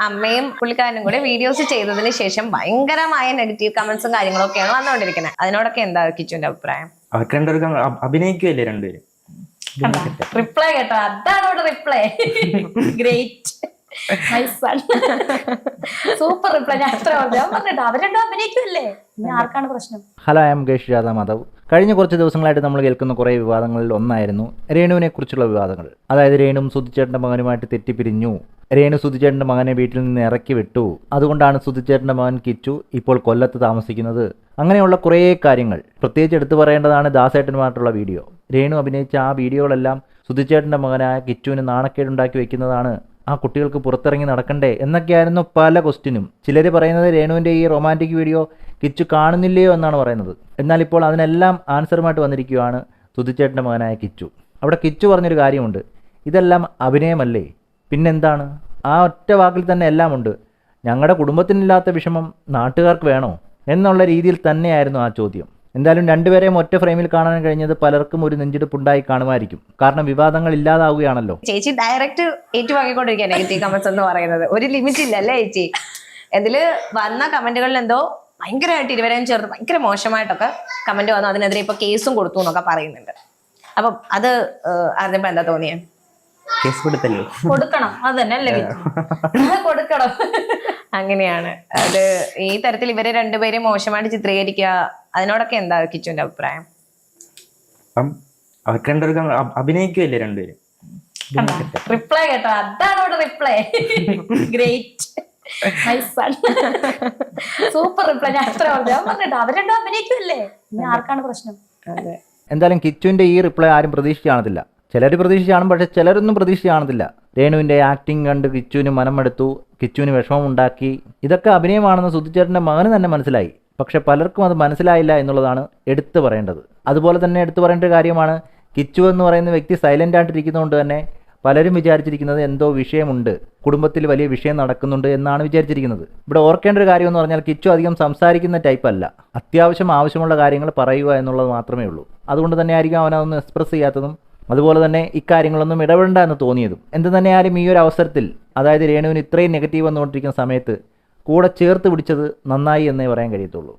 അമ്മയും പുള്ളിക്കാരനും കൂടെ വീഡിയോസ് ചെയ്തതിന് ശേഷം ഭയങ്കരമായ നെഗറ്റീവ് കമന്റ്സും കാര്യങ്ങളൊക്കെയാണ് വന്നുകൊണ്ടിരിക്കുന്നത്. അതിനോടൊക്കെ എന്താ കിച്ചുവിന്റെ അഭിപ്രായം? അവർക്ക് രണ്ടുപേർക്കും അ- അഭിനയിക്കുകയല്ലേ രണ്ടുപേരും? റിപ്ലൈ കേട്ടോ. അതാണ് ഇവിടെ റിപ്ലൈ ഗ്രേറ്റ് സൂപ്പർ റിപ്ലൈ ഞാൻ എത്ര പറഞ്ഞു ഞാൻ പറഞ്ഞിട്ടോ അവർ രണ്ടും അഭിനയിക്കുമല്ലേ ഇനി ആർക്കാണ് പ്രശ്നം? ഹലോ ഐ എം ഗേഷ് രാധാ മാധവ് കഴിഞ്ഞ കുറച്ച് ദിവസങ്ങളായിട്ട് നമ്മൾ കേൾക്കുന്ന കുറേ വിവാദങ്ങളിൽ ഒന്നായിരുന്നു രേണുവിനെ കുറിച്ചുള്ള വിവാദങ്ങൾ. അതായത് രേണുവും സുധിച്ചേട്ടന്റെ മകനുമായിട്ട് തെറ്റിപ്പിരിഞ്ഞു. രേണു സുധിച്ചേട്ടന്റെ മകനെ വീട്ടിൽ നിന്ന് ഇറക്കി വിട്ടു. അതുകൊണ്ടാണ് സുധിച്ചേട്ടന്റെ മകൻ കിച്ചു ഇപ്പോൾ കൊല്ലത്ത് താമസിക്കുന്നത്. അങ്ങനെയുള്ള കുറേ കാര്യങ്ങൾ. പ്രത്യേകിച്ച് എടുത്തു പറയേണ്ടതാണ് ദാസേട്ടനുമായിട്ടുള്ള വീഡിയോ. രേണു അഭിനയിച്ച ആ വീഡിയോകളെല്ലാം സുധിച്ചേട്ടന്റെ മകനായ കിച്ചുവിന് നാണക്കേടുണ്ടാക്കി വെക്കുന്നതാണ് ആ കുട്ടികൾക്ക് പുറത്തിറങ്ങി നടക്കണ്ടേ എന്നൊക്കെയായിരുന്നു പല ക്വസ്റ്റിനും ചിലർ പറയുന്നത് രേണുവിന്റെ ഈ റൊമാന്റിക് വീഡിയോ കിച്ചു കാണുന്നില്ലയോ എന്നാണ് പറയുന്നത്. എന്നാൽ ഇപ്പോൾ അതിനെല്ലാം ആൻസറുമായിട്ട് വന്നിരിക്കുകയാണ് സുധിച്ചേട്ടന്റെ മകനായ കിച്ചു. അവിടെ കിച്ചു പറഞ്ഞൊരു കാര്യമുണ്ട്. ഇതെല്ലാം അഭിനയമല്ലേ? പിന്നെന്താണ്? ആ ഒറ്റ വാക്കിൽ തന്നെ എല്ലാം ഉണ്ട്. ഞങ്ങളുടെ കുടുംബത്തിനില്ലാത്ത വിഷമം നാട്ടുകാർക്ക് വേണോ? എന്നുള്ള രീതിയിൽ തന്നെയായിരുന്നു ആ ചോദ്യം. എന്തായാലും രണ്ടുപേരെയും ഒറ്റ ഫ്രെയിമിൽ കാണാൻ കഴിഞ്ഞത് പലർക്കും ഒരു നെഞ്ചെടുപ്പുണ്ടായി കാണുമായിരിക്കും. കാരണം വിവാദങ്ങൾ ഇല്ലാതാവുകയാണല്ലോ. ചേച്ചി ഡയറക്റ്റ് ഏറ്റുവാങ്ങിക്കൊണ്ടിരിക്കുക നെഗറ്റീവ് കമന്റ്സ് എന്ന് പറയുന്നത്. ഒരു ലിമിറ്റ് ഇല്ല അല്ലേ ചേച്ചി? ഇതിൽ വന്ന കമന്റുകളിൽ എന്തോ ഭയങ്കരമായിട്ട് ഇരുവരെയും ചേർത്ത് ഭയങ്കര മോശമായിട്ടൊക്കെ കമന്റ് വന്നു. അതിനെതിരെ ഇപ്പൊ കേസും കൊടുത്തു എന്നൊക്കെ പറയുന്നുണ്ട്. അപ്പം അത് അറിഞ്ഞപ്പോ എന്താ തോന്നിയേ? കേസ് കൊടുത്തല്ലോ. കൊടുക്കണം. അത് തന്നെ അല്ലേ? കൊടുക്കണം. അങ്ങനെയാണ്. അത് ഈ തരത്തിൽ ഇവരെ രണ്ടുപേരെയും മോശമായിട്ട് ചിത്രീകരിക്കുക അതിനോടൊക്കെ എന്താ കിച്ചുവിന്റെ അഭിപ്രായം? അപ്പം അവർക്ക് രണ്ടുപേർക്കും അ- രണ്ടുപേരും? റിപ്ലൈ കേട്ടോ. അതാണ് ഇവിടെ റിപ്ലൈ. Great super reply. ഞാൻ അത്ര പറഞ്ഞു. അവർ രണ്ടും അഭിനയിക്കുമല്ലേ ഇനി ആർക്കാണ് പ്രശ്നം? എന്തായാലും കിച്ചുവിന്റെ ഈ റിപ്ലൈ ആരും പ്രതീക്ഷിച്ച് കാണത്തില്ല. ചിലർ പ്രതീക്ഷിച്ച് കാണും പക്ഷെ ചിലരൊന്നും പ്രതീക്ഷിച്ച് കാണത്തില്ല. രേണുവിന്റെ ആക്ടിങ് കണ്ട് കിച്ചുവിന് മനമെടുത്തു കിച്ചുവിന് വിഷമം ഉണ്ടാക്കി ഇതൊക്കെ അഭിനയമാണെന്ന് സുധിച്ചേട്ടന്റെ മകന് തന്നെ മനസ്സിലായി. പക്ഷെ പലർക്കും അത് മനസ്സിലായില്ല എന്നുള്ളതാണ് എടുത്തു പറയേണ്ടത്. അതുപോലെ തന്നെ എടുത്തു പറയേണ്ട കാര്യമാണ് കിച്ചു എന്ന് പറയുന്ന വ്യക്തി സൈലന്റ് ആയിട്ടിരിക്കുന്നതുകൊണ്ട് തന്നെ പലരും വിചാരിച്ചിരിക്കുന്നത് എന്തോ വിഷയമുണ്ട് കുടുംബത്തിൽ വലിയ വിഷയം നടക്കുന്നുണ്ട് എന്നാണ് വിചാരിച്ചിരിക്കുന്നത്. ഇവിടെ ഓർക്കേണ്ട ഒരു കാര്യം എന്ന് പറഞ്ഞാൽ കിച്ചു അധികം സംസാരിക്കുന്ന ടൈപ്പ് അല്ല. അത്യാവശ്യം ആവശ്യമുള്ള കാര്യങ്ങൾ പറയുക എന്നുള്ളത് മാത്രമേ ഉള്ളൂ. അതുകൊണ്ട് തന്നെ ആയിരിക്കും അവൻ അതൊന്നും എക്സ്പ്രസ് ചെയ്യാത്തതും അതുപോലെ തന്നെ ഇക്കാര്യങ്ങളൊന്നും ഇടപെടേണ്ട എന്ന് തോന്നിയതും. എന്ത് തന്നെയായാലും ഈ ഒരു അവസരത്തിൽ അതായത് രേണുവിന് ഇത്രയും നെഗറ്റീവ് വന്നുകൊണ്ടിരിക്കുന്ന സമയത്ത് കൂടെ ചേർത്ത് പിടിച്ചത് നന്നായി എന്നേ പറയാൻ കഴിയത്തുള്ളൂ.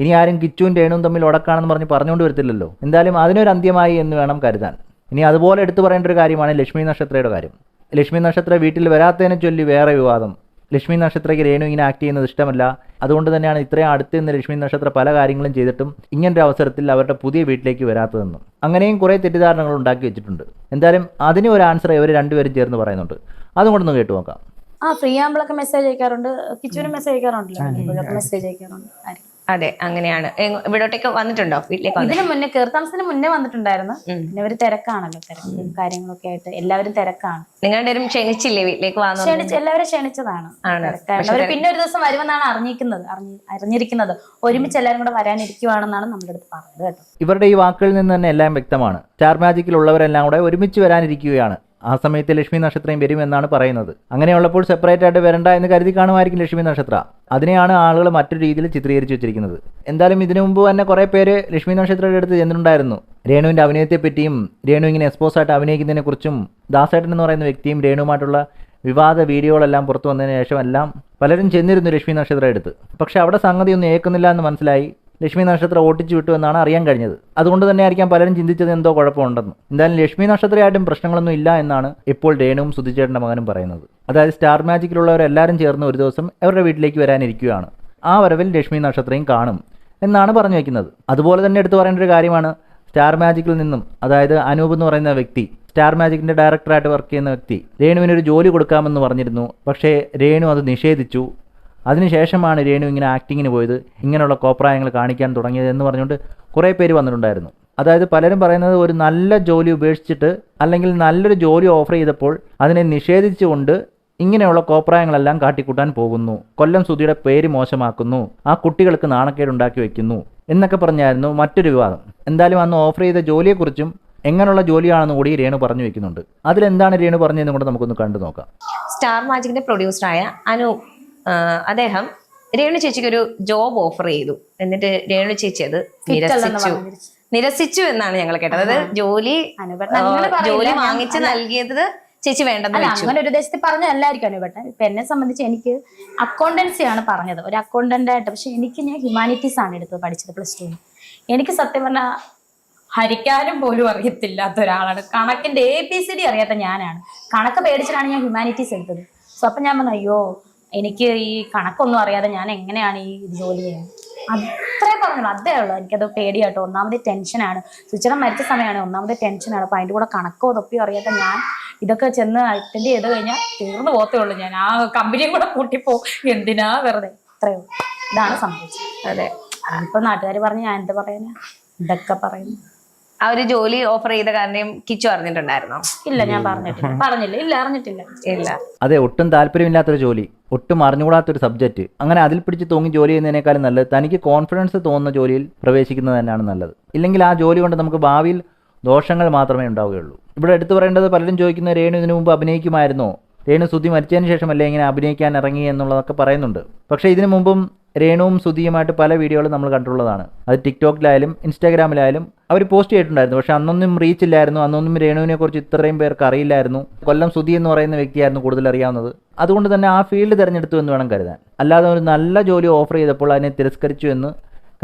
ഇനി ആരും കിച്ചുവും രേണുവും തമ്മിൽ ഉടക്കാണെന്ന് പറഞ്ഞ് പറഞ്ഞുകൊണ്ട് വരത്തില്ലല്ലോ. എന്തായാലും അതിനൊരു അന്ത്യമായി എന്ന് വേണം കരുതാൻ. ഇനി അതുപോലെ എടുത്തു പറയേണ്ട ഒരു കാര്യമാണ് ലക്ഷ്മി നക്ഷത്രയുടെ കാര്യം. ലക്ഷ്മി നക്ഷത്ര വീട്ടിൽ വരാത്തതിനെ ചൊല്ലി വേറെ വിവാദം. ലക്ഷ്മി നക്ഷത്രയ്ക്ക് രേണു ഇങ്ങനെ ആക്ട് ചെയ്യുന്നത് ഇഷ്ടമല്ല. അതുകൊണ്ട് തന്നെയാണ് ഇത്രയും അടുത്ത് നിന്ന് ലക്ഷ്മി നക്ഷത്ര പല കാര്യങ്ങളും ചെയ്തിട്ടും ഇങ്ങനൊരു അവസരത്തിൽ അവരുടെ പുതിയ വീട്ടിലേക്ക് വരാത്തതെന്നും. അങ്ങനെയും കുറേ തെറ്റിദ്ധാരണകൾ ഉണ്ടാക്കി വെച്ചിട്ടുണ്ട്. എന്തായാലും അതിന് ഒരു ആൻസർ ഇവർ രണ്ടുപേരും ചേർന്ന് പറയുന്നുണ്ട്. അതുകൊണ്ടൊന്ന് കൂടെ കേട്ടു നോക്കാം. ആ ഫ്രീ ആകുമ്പോഴൊക്കെ മെസ്സേജ് അയക്കാറുണ്ട്. കിച്ചുവിന് മെസ്സേജ് അയക്കാറുണ്ടല്ലോ. മെസ്സേജ് അയക്കാറുണ്ട്. ആര്? അതെ അങ്ങനെയാണ്. ഇവിടോട്ടേക്ക് വന്നിട്ടുണ്ടോ? വീട്ടിലേക്ക് ഇതിനു മുന്നേ കീർത്താമസത്തിന് മുന്നേ വന്നിട്ടുണ്ടായിരുന്നു. പിന്നെ അവർ തിരക്കാണല്ലോ തിരക്കും കാര്യങ്ങളൊക്കെ ആയിട്ട്. എല്ലാവരും തിരക്കാണ്. നിങ്ങളുടെ ഒരു ക്ഷണിച്ചില്ലേ വീട്ടിലേക്ക് വന്നു ക്ഷണിച്ച് എല്ലാവരും ക്ഷണിച്ചതാണ്. അവർ പിന്നെ ഒരു ദിവസം വരുമെന്നാണ് അറിഞ്ഞിരിക്കുന്നത്. അറിഞ്ഞിരിക്കുന്നത്. ഒരുമിച്ച് എല്ലാവരും കൂടെ വരാനിരിക്കുവാണെന്നാണ് നമ്മുടെ അടുത്ത് പറഞ്ഞത് കേട്ടോ. ഇവരുടെ ഈ വാക്കുകളിൽ നിന്ന് തന്നെ എല്ലാം വ്യക്തമാണ്. സ്റ്റാർ മാജിക്കിലുള്ളവരെല്ലാം കൂടെ ഒരുമിച്ച് വരാനിരിക്കുകയാണ്. ആ സമയത്ത് ലക്ഷ്മി നക്ഷത്രയും വരും എന്നാണ് പറയുന്നത്. അങ്ങനെയുള്ളപ്പോൾ സെപ്പറേറ്റ് ആയിട്ട് വരണ്ട എന്ന് കരുതി കാണുമായിരിക്കും ലക്ഷ്മി നക്ഷത്ര. അതിനെയാണ് ആളുകൾ മറ്റൊരു രീതിയിൽ ചിത്രീകരിച്ചു വെച്ചിരിക്കുന്നത്. എന്തായാലും ഇതിനു മുമ്പ് തന്നെ കുറേ പേര് ലക്ഷ്മി നക്ഷത്രയുടെ അടുത്ത് ചെന്നിട്ടുണ്ടായിരുന്നു. അഭിനയത്തെ പറ്റിയും രേണു ഇങ്ങനെ എക്സ്പോസ് ആയിട്ട് അഭിനയിക്കുന്നതിനെക്കുറിച്ചും ദാസേട്ടൻ എന്ന് പറയുന്ന വ്യക്തിയും രേണുവുമായിട്ടുള്ള വിവാദ വീഡിയോകളെല്ലാം പുറത്തു വന്നതിന് ശേഷം എല്ലാം പലരും ചെന്നിരുന്നു ലക്ഷ്മി നക്ഷത്ര എടുത്ത് പക്ഷെ അവിടെ സംഗതി ഒന്നും ഏക്കുന്നില്ല എന്ന് മനസ്സിലായി. ലക്ഷ്മി നക്ഷത്രം ഓട്ടിച്ചു വിട്ടു എന്നാണ് അറിയാൻ കഴിഞ്ഞത്. അതുകൊണ്ട് തന്നെ ആയിരിക്കാം പലരും ചിന്തിച്ചത് എന്തോ കുഴപ്പമുണ്ടെന്ന്. എന്തായാലും ലക്ഷ്മി നക്ഷത്രമായിട്ടും പ്രശ്നങ്ങളൊന്നും ഇല്ല എന്നാണ് ഇപ്പോൾ രേണുവും സുധിച്ചേട്ടന്റെ മകനും പറയുന്നത്. അതായത് സ്റ്റാർ മാജിക്കിലുള്ളവരെല്ലാവരും ചേർന്ന് ഒരു ദിവസം അവരുടെ വീട്ടിലേക്ക് വരാനിരിക്കുകയാണ്. ആ വരവിൽ ലക്ഷ്മി നക്ഷത്രയും കാണും എന്നാണ് പറഞ്ഞു വയ്ക്കുന്നത് അതുപോലെ തന്നെ എടുത്തു പറയേണ്ട ഒരു കാര്യമാണ് സ്റ്റാർ മാജിക്കിൽ നിന്നും അതായത് അനൂപ് എന്ന് പറയുന്ന വ്യക്തി സ്റ്റാർ മാജിക്കിന്റെ ഡയറക്ടറായിട്ട് വർക്ക് ചെയ്യുന്ന വ്യക്തി രേണുവിനൊരു ജോലി കൊടുക്കാമെന്ന് പറഞ്ഞിരുന്നു. പക്ഷേ രേണു അത് നിഷേധിച്ചു. അതിനുശേഷമാണ് രേണു ഇങ്ങനെ ആക്ടിങ്ങിന് പോയത് ഇങ്ങനെയുള്ള കോപ്രായങ്ങൾ കാണിക്കാൻ തുടങ്ങിയത് എന്ന് പറഞ്ഞുകൊണ്ട് കുറേ പേര് വന്നിട്ടുണ്ടായിരുന്നു. അതായത് പലരും പറയുന്നത് ഒരു നല്ല ജോലി ഉപേക്ഷിച്ചിട്ട് അല്ലെങ്കിൽ നല്ലൊരു ജോലി ഓഫർ ചെയ്തപ്പോൾ അതിനെ നിഷേധിച്ചുകൊണ്ട് ഇങ്ങനെയുള്ള കോപ്രായങ്ങളെല്ലാം കാട്ടിക്കൂട്ടാൻ പോകുന്നു. കൊല്ലം സുധിയുടെ പേര് മോശമാക്കുന്നു. ആ കുട്ടികൾക്ക് നാണക്കേടുണ്ടാക്കി വെക്കുന്നു എന്നൊക്കെ പറഞ്ഞായിരുന്നു മറ്റൊരു വിവാദം. എന്തായാലും അന്ന് ഓഫർ ചെയ്ത ജോലിയെക്കുറിച്ചും എങ്ങനെയുള്ള ജോലിയാണെന്ന് കൂടി രേണു പറഞ്ഞു വെക്കുന്നുണ്ട് അതിലെന്താണ് രേണു പറഞ്ഞതെന്ന് കൂടെ നമുക്കൊന്ന് കണ്ടു നോക്കാം സ്റ്റാർ മാജിക്കിന്റെ പ്രൊഡ്യൂസറായ അനു അദ്ദേഹം രേണു ചേച്ചിക്ക് ഒരു ജോബ് ഓഫർ ചെയ്തു. എന്നിട്ട് രേണു ചേച്ചി അത് നിരസിച്ചു. നിരസിച്ചു എന്നാണ് ഞങ്ങൾ കേട്ടത്. അതായത് ജോലി ജോലി വാങ്ങിച്ച്. നൽകിയത് ചേച്ചി വേണ്ടെന്ന് അങ്ങനെ ഒരു ദേശത്ത് പറഞ്ഞതല്ലായിരിക്കും അനുപേട്ടൻ ഇപ്പൊ എന്നെ സംബന്ധിച്ച് എനിക്ക് അക്കൗണ്ടൻസി ആണ് പറഞ്ഞത്. ഒരു അക്കൗണ്ടന്റ് ആയിട്ട്. പക്ഷെ എനിക്ക് ഞാൻ ഹ്യൂമാനിറ്റീസ് ആണ് എടുത്തത് പഠിച്ചത് പ്ലസ് ടു എനിക്ക് സത്യം പറഞ്ഞാൽ ഹരിക്കാനും പോലും അറിയത്തില്ലാത്ത ഒരാളാണ്. കണക്കിന്റെ എ ബി സി ഡി അറിയാത്ത ഞാനാണ്. കണക്ക് പേടിച്ചിട്ടാണ് ഞാൻ ഹ്യൂമാനിറ്റീസ് എടുത്തത്. സോ അപ്പൊ ഞാൻ പറഞ്ഞു അയ്യോ എനിക്ക് ഈ കണക്കൊന്നും അറിയാതെ ഞാൻ എങ്ങനെയാണ് ഈ ജോലി ചെയ്യുന്നത്? അത്രേ പറഞ്ഞുള്ളൂ. അതേ ഉള്ളൂ. എനിക്കത് പേടിയാട്ടോ. ഒന്നാമത് ടെൻഷനാണ്. സുചിറ മരിച്ച സമയമാണ്. ഒന്നാമത് ടെൻഷനാണ്. അപ്പൊ അതിന്റെ കൂടെ കണക്കോ തൊപ്പിയോ അറിയാത്ത ഞാൻ ഇതൊക്കെ ചെന്ന് അറ്റൻഡ് ചെയ്ത് കഴിഞ്ഞാൽ തീർന്നു പോത്തേ ഉള്ളൂ ഞാൻ. ആ കമ്പനിയും കൂടെ കൂട്ടിപ്പോ എന്തിനാ വെറുതെ? അത്രേ ഉള്ളൂ. ഇതാണ് സംഭവിച്ചത്. അതെ. ഇപ്പൊ നാട്ടുകാർ പറഞ്ഞ് ഞാൻ എന്താ പറയാനാ? ഇതൊക്കെ പറയുന്നു. ആ ഒരു ജോലി ഓഫർ ചെയ്ത കാര്യം കിച്ചു അറിഞ്ഞിട്ടുണ്ടായിരുന്നോ? ഇല്ല ഞാൻ പറഞ്ഞിട്ടില്ല. പറഞ്ഞില്ല. ഇല്ല അറിഞ്ഞിട്ടില്ല. ഇല്ല. അതെ ഒട്ടും താല്പര്യമില്ലാത്തൊരു ജോലി ഒട്ടും അറിഞ്ഞുകൂടാത്തൊരു സബ്ജക്റ്റ് അങ്ങനെ അതിൽ പിടിച്ച് തൂങ്ങി ജോലി ചെയ്യുന്നതിനേക്കാളും നല്ലത് തനിക്ക് കോൺഫിഡൻസ് തോന്നുന്ന ജോലിയിൽ പ്രവേശിക്കുന്നത് തന്നെയാണ് നല്ലത്. ഇല്ലെങ്കിൽ ആ ജോലി കൊണ്ട് നമുക്ക് ഭാവിയിൽ ദോഷങ്ങൾ മാത്രമേ ഉണ്ടാവുകയുള്ളൂ. ഇവിടെ എടുത്തു പറയേണ്ടത് പലരും ചോദിക്കുന്ന രേണു ഇതിനു മുമ്പ് അഭിനയിക്കുമായിരുന്നോ? രേണു സുതി മരിച്ചതിന് ശേഷമല്ലേ ഇങ്ങനെ അഭിനയിക്കാൻ ഇറങ്ങി എന്നുള്ളതൊക്കെ പറയുന്നുണ്ട്. പക്ഷേ ഇതിനു മുമ്പും രേണുവും സുതിയുമായിട്ട് പല വീഡിയോകളും നമ്മൾ കണ്ടിട്ടുള്ളതാണ്. അത് ടിക്ടോക്കിലായാലും ഇൻസ്റ്റാഗ്രാമിലായാലും അവർ പോസ്റ്റ് ചെയ്തിട്ടുണ്ടായിരുന്നു. പക്ഷെ അന്നൊന്നും റീച്ച് ഇല്ലായിരുന്നു അന്നൊന്നും രേണുവിനെ കുറിച്ച് ഇത്രയും പേർക്ക് അറിയില്ലായിരുന്നു. കൊല്ലം സുധി എന്ന് പറയുന്ന വ്യക്തിയായിരുന്നു കൂടുതൽ അറിയാവുന്നത്. അതുകൊണ്ട് തന്നെ ആ ഫീൽഡ് തിരഞ്ഞെടുത്തു എന്ന് വേണം കരുതാൻ. അല്ലാതെ ഒരു നല്ല ജോലി ഓഫർ ചെയ്തപ്പോൾ അതിനെ തിരസ്കരിച്ചു എന്ന്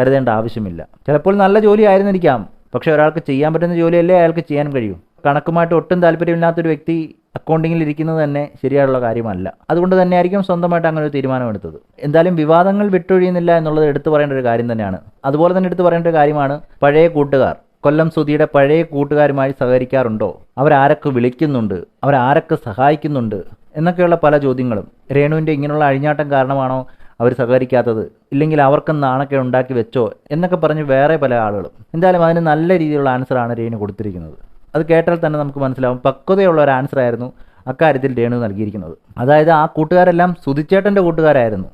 കരുതേണ്ട ആവശ്യമില്ല. ചിലപ്പോൾ നല്ല ജോലി ആയിരുന്നിരിക്കാം. പക്ഷെ ഒരാൾക്ക് ചെയ്യാൻ പറ്റുന്ന ജോലിയല്ലേ അയാൾക്ക് ചെയ്യാൻ കഴിയൂ. കണക്കുമായിട്ട് ഒട്ടും താല്പര്യമില്ലാത്തൊരു വ്യക്തി അക്കൗണ്ടിങ്ങിൽ ഇരിക്കുന്നത് തന്നെ ശരിയായുള്ള കാര്യമല്ല. അതുകൊണ്ട് തന്നെ ആയിരിക്കും സ്വന്തമായിട്ട് അങ്ങനെ ഒരു തീരുമാനമെടുത്തത് എന്തായാലും വിവാദങ്ങൾ വിട്ടൊഴിയുന്നില്ല എന്നുള്ളത് എടുത്തു പറയേണ്ട ഒരു കാര്യം തന്നെയാണ്. അതുപോലെ തന്നെ എടുത്തു പറയേണ്ട ഒരു കാര്യമാണ് പഴയ കൂട്ടുകാർ. കൊല്ലം സുധിയുടെ പഴയ കൂട്ടുകാരുമായി സഹകരിക്കാറുണ്ടോ? അവരാരൊക്കെ വിളിക്കുന്നുണ്ട്? അവരാരൊക്കെ സഹായിക്കുന്നുണ്ട്? എന്നൊക്കെയുള്ള പല ചോദ്യങ്ങളും. രേണുവിന്റെ ഇങ്ങനെയുള്ള അഴിഞ്ഞാട്ടം കാരണമാണോ അവർ സഹകരിക്കാത്തത്? ഇല്ലെങ്കിൽ അവർക്ക് നാണൊക്കെ ഉണ്ടാക്കി വെച്ചോ? എന്നൊക്കെ പറഞ്ഞ് വേറെ പല ആളുകളും. എന്തായാലും അതിന് നല്ല രീതിയിലുള്ള ആൻസറാണ് രേണു കൊടുത്തിരിക്കുന്നത്. അത് കേട്ടാൽ തന്നെ നമുക്ക് മനസ്സിലാവും. പക്വതയുള്ള ഒരു ആൻസർ ആയിരുന്നു അക്കാര്യത്തിൽ രേണു നൽകിയിരിക്കുന്നത്. അതായത് ആ കൂട്ടുകാരെല്ലാം സുധിച്ചേട്ടന്റെ കൂട്ടുകാരായിരുന്നു.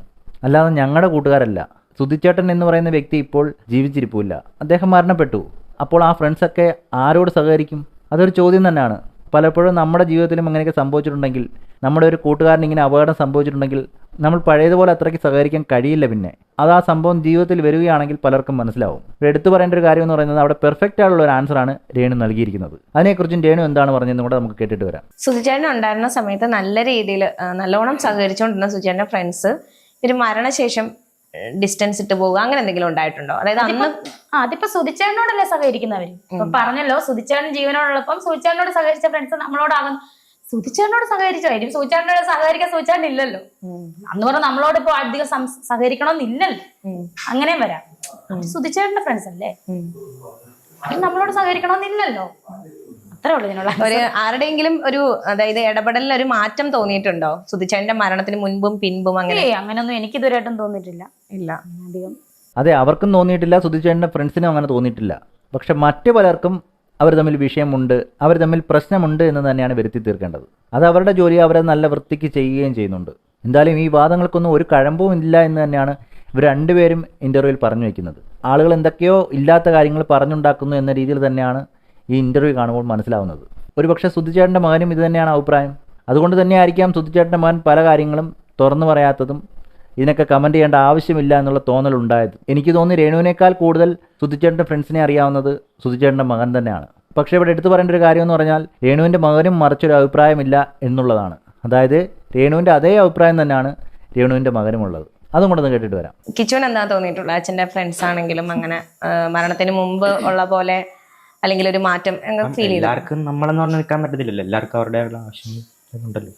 അല്ലാതെ ഞങ്ങളുടെ കൂട്ടുകാരല്ല. സുധിച്ചേട്ടൻ എന്ന് പറയുന്ന വ്യക്തി ഇപ്പോൾ ജീവിച്ചിരിപ്പില്ല അദ്ദേഹം മരണപ്പെട്ടു. അപ്പോൾ ആ ഫ്രണ്ട്സൊക്കെ ആരോട് സഹകരിക്കും? അതൊരു ചോദ്യം തന്നെയാണ്. പലപ്പോഴും നമ്മുടെ ജീവിതത്തിലും അങ്ങനെയൊക്കെ സംഭവിച്ചിട്ടുണ്ടെങ്കിൽ നമ്മുടെ ഒരു കൂട്ടുകാരൻ ഇങ്ങനെ അപകടം സംഭവിച്ചിട്ടുണ്ടെങ്കിൽ നമ്മൾ പഴയതുപോലെ അത്രയ്ക്ക് സഹകരിക്കാൻ കഴിയില്ല പിന്നെ. അത് ആ സംഭവം ജീവിതത്തിൽ വരികയാണെങ്കിൽ പലർക്കും മനസ്സിലാവും. ഇവിടെ എടുത്തു പറയേണ്ട ഒരു കാര്യം എന്ന് പറയുന്നത് അവിടെ പെർഫെക്റ്റ് ആയിട്ടുള്ള ഒരു ആൻസറാണ് രേണു നൽകിയിരിക്കുന്നത്. അതിനെക്കുറിച്ചും രേണു എന്താണ് പറഞ്ഞതെന്ന് കൂടെ നമുക്ക് കേട്ടിട്ട് വരാം. സുധിച്ചേട്ടൻ ഉണ്ടായിരുന്ന സമയത്ത് നല്ല രീതിയിൽ നല്ലോണം സഹകരിച്ചുകൊണ്ടിരുന്ന സുധിച്ചേട്ടന്റെ ഫ്രണ്ട്സ് ഒരു മരണശേഷം ഡിസ്റ്റൻസ് ഇട്ട് പോകുക അങ്ങനെ എന്തെങ്കിലും ഉണ്ടായിട്ടുണ്ടോ? അതായത് അന്ന് അതിപ്പോ സുധിച്ചേട്ടനോടല്ലേ സഹകരിക്കുന്നവര്? ഇപ്പൊ പറഞ്ഞല്ലോ സുധിച്ചേട്ടൻ ജീവനോടുള്ളപ്പം സുധിച്ചേട്ടനോട് സഹകരിച്ച ഫ്രണ്ട്സ് നമ്മളോടാകും. സുധിച്ചേട്ടനോട് സഹകരിച്ചോ? ആയിരിക്കും സുധിച്ചേട്ടനോട് സഹകരിക്കാൻ സുധിച്ചേട്ടൻ ഇല്ലല്ലോ. അന്ന് പറഞ്ഞ നമ്മളോട് ഇപ്പൊ അധികം സഹകരിക്കണമെന്നില്ലല്ലോ. അങ്ങനെയും വരാം. സുധിച്ചേട്ടന്റെ ഫ്രണ്ട്സ് അല്ലേ? നമ്മളോട് സഹകരിക്കണമെന്നില്ലല്ലോ. അത്രേ ഉള്ളൂ ഇതിനുള്ള ഒരു ആരുടെയെങ്കിലും ഒരു അതായത് ഇടപെടലിൽ ഒരു മാറ്റം തോന്നിയിട്ടുണ്ടോ? സുധിച്ചേട്ടന്റെ മരണത്തിന് മുൻപും പിൻപും അങ്ങനെ? അങ്ങനെയൊന്നും എനിക്ക് ഇതുവരെയായിട്ടും തോന്നിയിട്ടില്ല. ഇല്ല. അധികം. അതെ അവർക്കും തോന്നിയിട്ടില്ല സുധിച്ചേട്ടന്റെ ഫ്രണ്ട്സിനും അങ്ങനെ തോന്നിയിട്ടില്ല. പക്ഷെ മറ്റു പലർക്കും അവർ തമ്മിൽ വിഷയമുണ്ട് അവർ തമ്മിൽ പ്രശ്നമുണ്ട് എന്ന് തന്നെയാണ് വരുത്തി തീർക്കേണ്ടത്. അത് അവരുടെ ജോലി അവരെ നല്ല വൃത്തിക്ക് ചെയ്യുകയും ചെയ്യുന്നുണ്ട്. എന്തായാലും ഈ വാദങ്ങൾക്കൊന്നും ഒരു കഴമ്പും ഇല്ല എന്ന് തന്നെയാണ് ഇവർ രണ്ടുപേരും ഇന്റർവ്യൂവിൽ പറഞ്ഞു വയ്ക്കുന്നത് ആളുകൾ എന്തൊക്കെയോ ഇല്ലാത്ത കാര്യങ്ങൾ പറഞ്ഞുണ്ടാക്കുന്നു എന്ന രീതിയിൽ തന്നെയാണ് ഈ ഇന്റർവ്യൂ കാണുമ്പോൾ മനസ്സിലാവുന്നത്. ഒരുപക്ഷെ സുധിച്ചേട്ടന്റെ മകനും ഇത് തന്നെയാണ് അഭിപ്രായം. അതുകൊണ്ട് തന്നെ ആയിരിക്കാം മകൻ പല കാര്യങ്ങളും തുറന്നു പറയാത്തതും ഇതിനൊക്കെ കമന്റ് ചെയ്യേണ്ട ആവശ്യമില്ല എന്നുള്ള തോന്നലുണ്ടായത്. എനിക്ക് തോന്നി രേണുവിനേക്കാൾ കൂടുതൽ സുധിച്ചേട്ടന്റെ ഫ്രണ്ട്സിനെ അറിയാവുന്നത് സുധിച്ചേട്ടന്റെ മകൻ തന്നെയാണ്. പക്ഷേ ഇവിടെ എടുത്തു പറയേണ്ട ഒരു കാര്യം എന്ന് പറഞ്ഞാൽ രേണുവിന്റെ മകനും മറിച്ചൊരു അഭിപ്രായമില്ല എന്നുള്ളതാണ്. അതായത് രേണുവിന്റെ അതേ അഭിപ്രായം തന്നെയാണ് രേണുവിന്റെ മകനുമുള്ളത്. അതും കൂടെ ഒന്ന് കേട്ടിട്ട് വരാം. കിച്ചുവിന് എന്താ തോന്നിയിട്ടുള്ളത്? അച്ഛന്റെ ഫ്രണ്ട്സ് ആണെങ്കിലും അങ്ങനെ മരണത്തിന് മുമ്പ് ഉള്ള പോലെ അല്ലെങ്കിൽ ഒരു മാറ്റം ഫീൽ ചെയ്തു എല്ലാവർക്കും നമ്മളെന്ന് പറഞ്ഞ് നിൽക്കാൻ പറ്റത്തില്ലല്ലോ. എല്ലാവർക്കും അവരുടെ ആവശ്യം ഉണ്ടല്ലോ.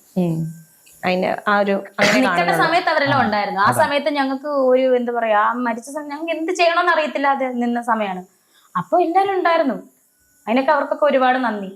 അതിന്റെ ആ ഒരു നിൽക്കേണ്ട സമയത്ത് അവരെല്ലാം ഉണ്ടായിരുന്നു. ആ സമയത്ത് ഞങ്ങൾക്ക് ഒരു എന്താ പറയാ ആ മരിച്ച സമയം ഞങ്ങൾക്ക് എന്ത് ചെയ്യണമെന്ന് അറിയത്തില്ലാതെ നിന്ന സമയമാണ് അപ്പോൾ എല്ലാവരും ഉണ്ടായിരുന്നു. അതിനൊക്കെ അവർക്കൊക്കെ ഒരുപാട് നന്ദി.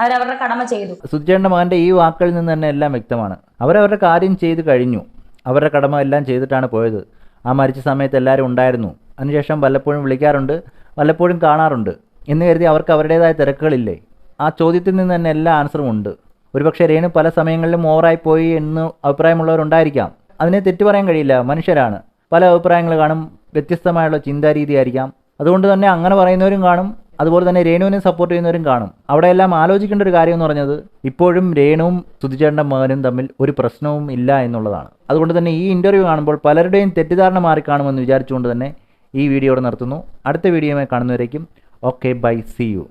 അവരവരുടെ കടമ ചെയ്തു. സുധിച്ചേട്ടന്റെ മകന്റെ ഈ വാക്കുകളിൽ നിന്ന് തന്നെ എല്ലാം വ്യക്തമാണ്. അവരവരുടെ കാര്യം ചെയ്ത് കഴിഞ്ഞു. അവരുടെ കടമ എല്ലാം ചെയ്തിട്ടാണ് പോയത്. ആ മരിച്ച സമയത്ത് എല്ലാവരും ഉണ്ടായിരുന്നു. അതിനുശേഷം വല്ലപ്പോഴും വിളിക്കാറുണ്ട് വല്ലപ്പോഴും കാണാറുണ്ട്. എന്ന് കരുതി അവർക്ക് അവരുടേതായ തിരക്കുകളില്ലേ? ആ ചോദ്യത്തിൽ നിന്ന് തന്നെ എല്ലാ ആൻസറും ഉണ്ട്. ഒരുപക്ഷെ രേണു പല സമയങ്ങളിലും ഓവറായി പോയി എന്ന് അഭിപ്രായമുള്ളവരുണ്ടായിരിക്കാം. അതിനെ തെറ്റു പറയാൻ കഴിയില്ല മനുഷ്യരാണ്. പല അഭിപ്രായങ്ങൾ കാണും വ്യത്യസ്തമായുള്ള ചിന്താരീതി ആയിരിക്കാം അതുകൊണ്ട് തന്നെ അങ്ങനെ പറയുന്നവരും കാണും അതുപോലെ തന്നെ രേണുവിനെ സപ്പോർട്ട് ചെയ്യുന്നവരും കാണും. അവിടെയെല്ലാം ആലോചിക്കേണ്ട ഒരു കാര്യം എന്ന് പറഞ്ഞത് ഇപ്പോഴും രേണുവും സുധിചേട്ടന്റെ മകനും തമ്മിൽ ഒരു പ്രശ്നവും ഇല്ല എന്നുള്ളതാണ്. അതുകൊണ്ട് തന്നെ ഈ ഇന്റർവ്യൂ കാണുമ്പോൾ പലരുടെയും തെറ്റിദ്ധാരണ മാറിക്കാണുമെന്ന് വിചാരിച്ചുകൊണ്ട് തന്നെ ഈ വീഡിയോ ഇവിടെ നിർത്തുന്നു. അടുത്ത വീഡിയോയുമായി കാണുന്നവരേക്കും ഓക്കെ ബൈ സി യു